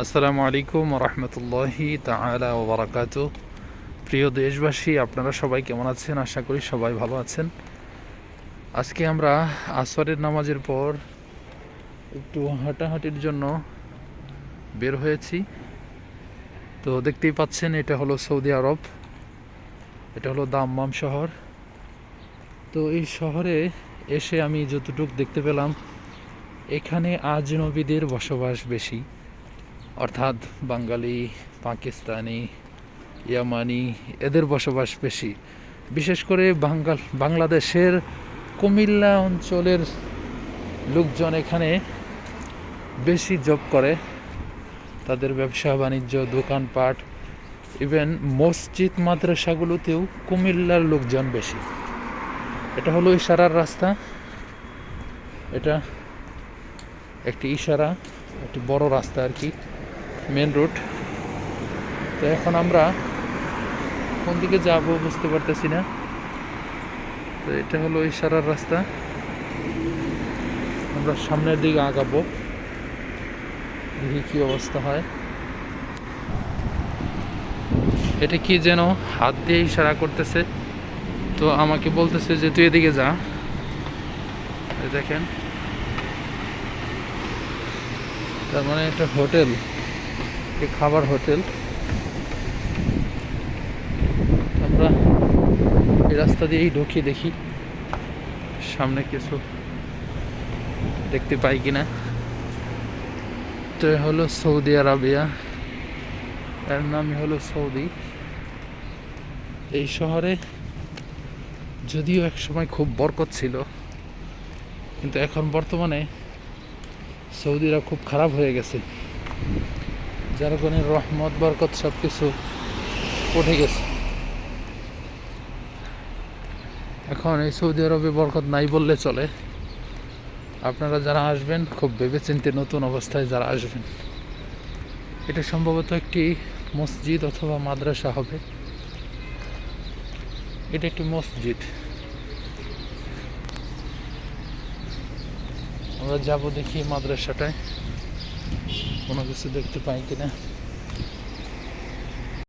আসসালামু আলাইকুম রহমতুল্লাহি তালা ওবরাকাত প্রিয় দেশবাসী, আপনারা সবাই কেমন আছেন? আশা করি সবাই ভালো আছেন। আজকে আমরা আসরের নামাজের পর একটু হাঁটাহাঁটির জন্য বের হয়েছি। তো দেখতেই পাচ্ছেন, এটা হলো সৌদি আরব, এটা হলো দাম্মাম শহর। তো এই শহরে এসে আমি যতটুকু দেখতে পেলাম, এখানে আজনবীদের বসবাস বেশি। অর্থাৎ বাঙালি, পাকিস্তানি, ইয়ামানি এদের বসবাস বেশি। বিশেষ করে বাঙ্গাল, বাংলাদেশের কুমিল্লা অঞ্চলের লোকজন এখানে বেশি জব করে। তাদের ব্যবসা, বাণিজ্য, দোকানপাট ইভেন মসজিদ, মাদ্রাসাগুলোতেও কুমিল্লার লোকজন বেশি। এটা হলো ইশারার রাস্তা। এটা একটি ইশারা, একটি বড় রাস্তা আর কি। মেন রোড তো এখন আমরা কোন দিকে যাব বুঝতে পারতেছি না। তো এটা হলো ইশারার রাস্তা। আমরা সামনের দিকে আগাবো। দেখি কি অবস্থা হয়। এটা কি যেন হাত দিয়ে ইশারা করতেছে। তো আমাকে বলতেছে যে, তুই এদিকে যা। দেখেন। তার মানে একটা হোটেল। একটি খাবার হোটেল। আমরা এই রাস্তা দিয়েই ঢুকি দেখি। সামনে কিছু দেখতে পাই কিনা। তো এ হলো সৌদি আরবিয়া। এর নামই হলো সৌদি। এই শহরে যদিও এক সময় খুব বরকত ছিল, কিন্তু এখন বর্তমানে সৌদিরা খুব খারাপ হয়ে গেছে। যার কারণে রহমত, বরকত সব কিছু উঠে গেছে। এখন এই সৌদি আরবে বরকত নাই বললে চলে। আপনারা যারা আসবেন, খুব ভেবেচিন্তে নতুন অবস্থায় যারা আসবেন। এটা সম্ভবত একটি মসজিদ অথবা মাদ্রাসা হবে। এটা একটি মসজিদ। আমরা যাব দেখি মাদ্রাসাটায়। কোনো কিছু দেখতে পাই কিনা।